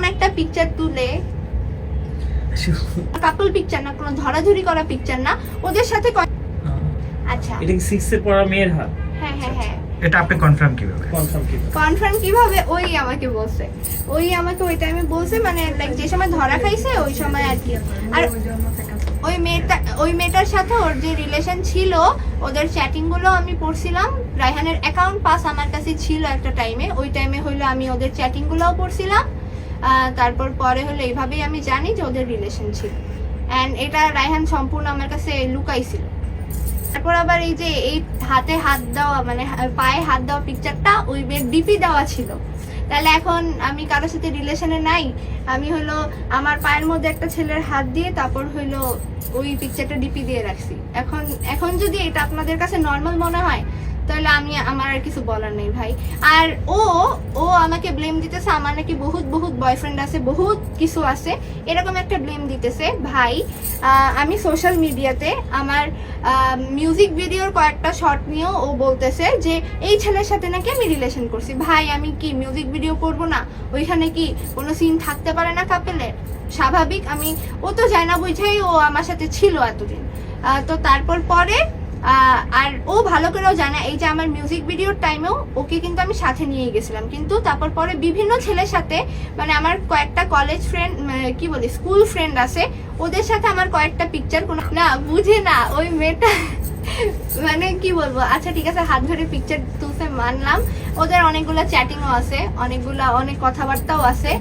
কোন একটা পিকচার তুলে। কাপল পিকচার না কোনো ধরাধরি করা পিকচার না ওদের সাথে আচ্ছা। এটা কি সিক্সে পড়া মেয়ের হাত? হ্যাঁ হ্যাঁ হ্যাঁ। এটা আপনি কনফার্ম কীভাবে? কনফার্ম কীভাবে? ওই আমাকে বলছে। ওই আমাকে ওই টাইমে বলছে মানে লাইক যে সময় ধরা খাইছে ওই সময় আর কি। আর ওই মেয়েটা ওই মেয়েটার সাথে ওর যে রিলেশন ছিল ওদের চ্যাটিংগুলো আমি পড়ছিলাম। রায়হানের অ্যাকাউন্ট পাস আমার কাছে ছিল একটা টাইমে ওই টাইমে হইল আমি ওদের চ্যাটিং গুলোও পড়ছিলাম। তারপর পরে হলো এইভাবেই আমি জানি যে ওদের রিলেশন ছিল অ্যান্ড এটা রায়হান সম্পূর্ণ আমার কাছে লুকাইছিল। তারপর আবার এই যে এই হাতে হাত দেওয়া মানে পায়ে হাত দেওয়া পিকচারটা ওই ডিপি দেওয়া ছিল। তাহলে এখন আমি কারোর সাথে রিলেশনে নাই। আমি হলো আমার পায়ের মধ্যে একটা ছেলের হাত দিয়ে তারপর হলো ওই পিকচারটা ডিপি দিয়ে রাখছি। এখন এখন যদি এটা আপনাদের কাছে নর্মাল মনে হয় তাহলে আমি, আমার আর কিছু বলার নেই ভাই। আর ও ও আমাকে ব্লেম দিতেছে, আমার নাকি বহুত বহুত বয়ফ্রেন্ড আছে, বহুত কিছু আছে। এরকম একটা ব্লেম দিতেছে ভাই। আমি সোশ্যাল মিডিয়াতে আমার মিউজিক ভিডিওর কয়েকটা শর্ট নিয়েও ও বলতেছে যে, এই ছেলের সাথে নাকি আমি রিলেশন করছি। ভাই, আমি কি মিউজিক ভিডিও করব না? ওইখানে কি কোনো সিন থাকতে পারে না কাপেলের স্বাভাবিক, আমি, ও তো যায় না বুঝাই ও আমার সাথে ছিল এতদিন। তো তারপর পরে আর ও ভালো করেও জানে, এই যে আমার মিউজিক ভিডিওর টাইমেও ওকে কিন্তু আমি সাথে নিয়ে গেছিলাম। কিন্তু তারপর পরে বিভিন্ন ছেলের সাথে মানে আমার কয়েকটা কলেজ ফ্রেন্ড কি বলি স্কুল ফ্রেন্ড আছে, ওদের সাথে আমার কয়েকটা পিকচার কোনো না, বুঝে না, ওই মেয়েটা মানে কি বলব আচ্ছা ঠিক আছে, হাত ধরে পিকচার তুলতে মানলাম। ওদের অনেকগুলো চ্যাটিংও আছে, অনেকগুলা, অনেক কথাবার্তাও আছে।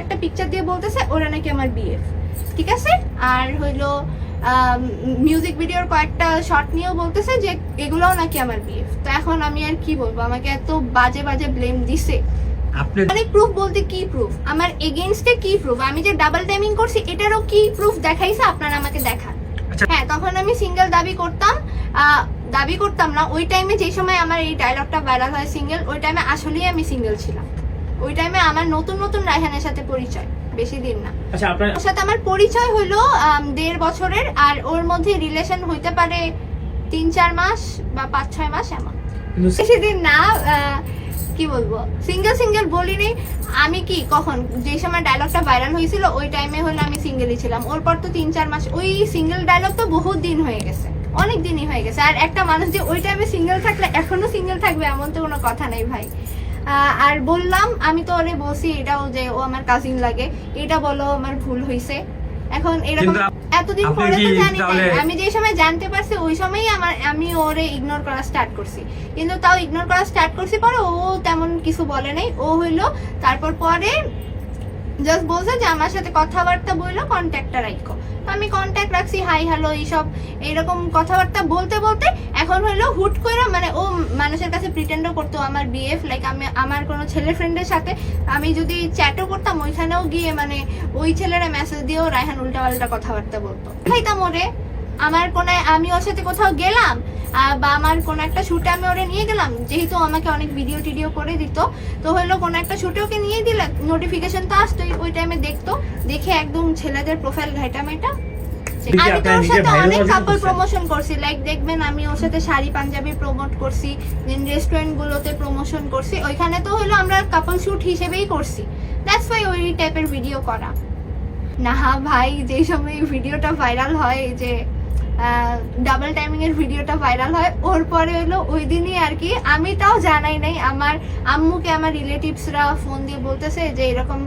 একটা পিকচার দিয়ে বলতেছে, ওরা নাকি আমার বিয়ে। ঠিক আছে? আর হইল মিউজিক ভিডিওর কয়েকটা শর্ট নিয়েও বলতেছে যে এগুলোও নাকি আমার বিয়ে তো এখন আমি আর কি বলব? আমাকে এত বাজে বাজে ব্লেম দিছে। মানে প্রুফ বলতে কি প্রুফ আমার এগেইনস্টে কি প্রুফ আমি যে ডাবল টাইমিং করছি এটারও কি প্রুফ দেখাইছে? আপনারা আমাকে দেখান। আচ্ছা। হ্যাঁ তখন আমি সিঙ্গেল দাবি করতাম। আহ, দাবি করতাম না। ওই টাইমে যে সময় আমার এই ডায়লগটা ভাইরাল হয় সিঙ্গেল ওই টাইমে আসলেই আমি সিঙ্গেল ছিলাম। ওই টাইমে আমার নতুন নতুন রায়হানের সাথে পরিচয়। বেশি দিন না। আচ্ছা আপনার ওর সাথে আমার পরিচয় হলো দেড় বছরের আর ওর মধ্যে রিলেশন হইতে পারে তিন চার মাস বা পাঁচ ছয় মাস এমন। বেশি দিন না কি বলব? সিঙ্গেল সিঙ্গেল বলিনি। আমি কি কখন? যে সময় ডায়লগটা ভাইরাল হয়েছিল ওই টাইমে হলে আমি সিঙ্গেলই ছিলাম। ওর পর তো তিন চার মাস ওই সিঙ্গেল ডায়লগ তো বহুত দিন হয়ে গেছে। অনেক দিনই হয়ে গেছে। আর একটা মানুষ যে ওই টাইমে সিঙ্গেল থাকলে এখনও সিঙ্গেল থাকবে এমন তো কোনো কথা নেই ভাই। আর বললাম আমি তো ওরে বলছি এটাও যে ও আমার কাজিন লাগে। এটা বলো আমার ভুল হয়েছে এখন এরকম এতদিন পরে তো জানি আমি যে সময় জানতে পারছি ওই সময়ই আমার আমি ওরে ইগনোর করা স্টার্ট করছি। কিন্তু তাও ইগনোর করা স্টার্ট করছি পরে ও তেমন কিছু বলে নাই। ও হইল তারপর পরে জাস্ট বলছে যে আমার সাথে কথাবার্তা বলল কন্ট্যাক্টটা রাখো আমি কন্ট্যাক্ট রাখছি হাই হ্যালো এইসব, এইরকম কথাবার্তা বলতে বলতে এখন হলো হুট করে মানে ও মানুষের কাছে প্রিটেন্ডও করতো আমার বিএফ লাইক আমি, আমার কোনো ছেলে ফ্রেন্ডের সাথে আমি যদি চ্যাটও করতাম ওইখানেও গিয়ে মানে ওই ছেলেরা মেসেজ দিয়েও রায়হান উল্টা পাল্টা কথাবার্তা বলতো। খাইতাম ওরে, আমার কোনায় আমি ওর সাথে কোথাও গেলাম বা আমার কোন একটা শুটে আমি ওরে নিয়ে গেলাম যেহেতু আমাকে অনেক ভিডিও টিডিও করে দিত তো হলো কোন একটা শুটে ওকে নিয়ে দিলে নোটিফিকেশন তো আসতো ওই টাইমে দেখতো দেখে একদম ছেলেদের প্রোফাইল ঘাইটা মেটা আমি তো ওর সাথে অনেক করছেন? প্রমোশন করছি। লাইক দেখবেন আমি ওর সাথে শাড়ি পাঞ্জাবি প্রমোট করছি দেন রেস্টুরেন্ট গুলোতে প্রমোশন করছি ওইখানে তো হলো আমরা কাপল শুট হিসেবেই করছি। দ্যাটস ওয়াই ওই টাইপের ভিডিও করা। না ভাই যে সময় ভিডিওটা ভাইরাল হয় যে ডাবল টাইমিং এর ভিডিওটা ভাইরাল হয়। ওর পরে হলো ওই দিনই আর কি, আমি তাও জানাই নাই। আমার আম্মুকে, আমার রিলেটিভসরা ফোন দিয়ে বলতেছে যে এরকম